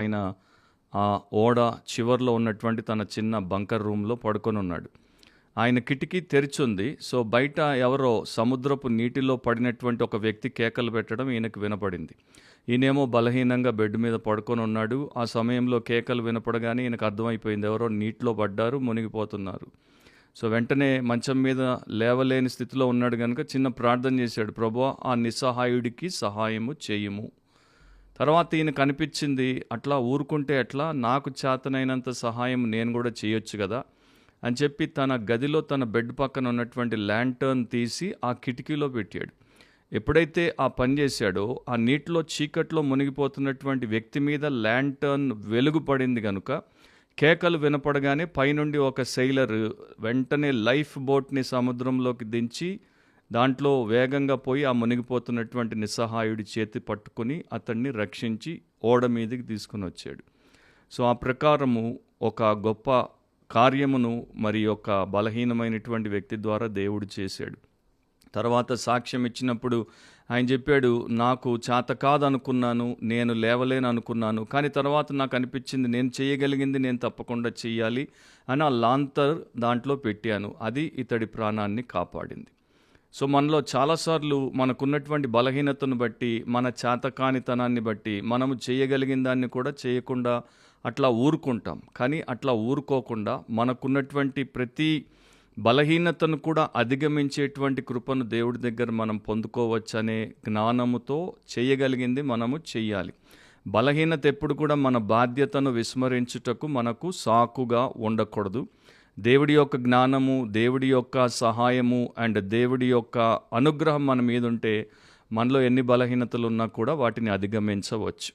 ఆయన ఆ ఓడ చివర్లో ఉన్నటువంటి తన చిన్న బంకర్ రూమ్లో పడుకొని ఉన్నాడు. ఆయన కిటికీ తెరిచుంది. సో బయట ఎవరో సముద్రపు నీటిలో పడినటువంటి ఒక వ్యక్తి కేకలు పెట్టడం ఈయనకు వినపడింది. ఈయనేమో బలహీనంగా బెడ్ మీద పడుకొని ఉన్నాడు. ఆ సమయంలో కేకలు వినపడగానే ఈయనకు అర్థమైపోయింది. ఎవరో నీటిలో పడ్డారు మునిగిపోతున్నారు. సో వెంటనే మంచం మీద లేవలేని స్థితిలో ఉన్నాడు కనుక చిన్న ప్రార్థన చేశాడు. ప్రభు ఆ నిస్సహాయుడికి సహాయము చేయుము. తర్వాత ఈయన కనిపించింది అట్లా ఊరుకుంటే ఎట్లా? నాకు చేతనైనంత సహాయం నేను కూడా చేయొచ్చు కదా? అని చెప్పి తన గదిలో తన బెడ్ పక్కన ఉన్నటువంటి ల్యాంటర్న్ తీసి ఆ కిటికీలో పెట్టాడు. ఎప్పుడైతే ఆ పని చేశాడో ఆ నీటిలో చీకట్లో మునిగిపోతున్నటువంటి వ్యక్తి మీద ల్యాంటర్న్ వెలుగు పడింది కనుక కేకలు వినపడగానే పైనుండి ఒక సెయిలర్ వెంటనే లైఫ్ బోట్ని సముద్రంలోకి దించి దాంట్లో వేగంగా పోయి ఆ మునిగిపోతున్నటువంటి నిస్సహాయుడి చేతి పట్టుకొని అతన్ని రక్షించి ఓడ మీదకి తీసుకుని వచ్చాడు. సో ఆ ప్రకారము ఒక గొప్ప కార్యమును మరి ఒక బలహీనమైనటువంటి వ్యక్తి ద్వారా దేవుడు చేశాడు. తర్వాత సాక్ష్యం ఇచ్చినప్పుడు ఆయన చెప్పాడు నాకు చేత కాదనుకున్నాను నేను లేవలేను అనుకున్నాను కానీ తర్వాత నాకు అనిపించింది నేను చేయగలిగింది నేను తప్పకుండా చెయ్యాలి అని ఆ లాంతర్ దాంట్లో పెట్టాను. అది ఇతడి ప్రాణాన్ని కాపాడింది. సో మనలో చాలాసార్లు మనకున్నటువంటి బలహీనతను బట్టి మన చేతకానితనాన్ని బట్టి మనము చేయగలిగిన దాన్ని కూడా చేయకుండా అట్లా ఊరుకుంటాం. కానీ అట్లా ఊరుకోకుండా మనకున్నటువంటి ప్రతి బలహీనతను కూడా అధిగమించేటువంటి కృపను దేవుడి దగ్గర మనం పొందుకోవచ్చనే జ్ఞానముతో చేయగలిగింది మనము చెయ్యాలి. బలహీనత ఎప్పుడు కూడా మన బాధ్యతను విస్మరించుటకు మనకు సాకుగా ఉండకూడదు. దేవుడి యొక్క జ్ఞానము దేవుడి యొక్క సహాయము అండ్ దేవుడి యొక్క అనుగ్రహం మన మీద ఉంటే మనలో ఎన్ని బలహీనతలు ఉన్నా కూడా వాటిని అధిగమించవచ్చు.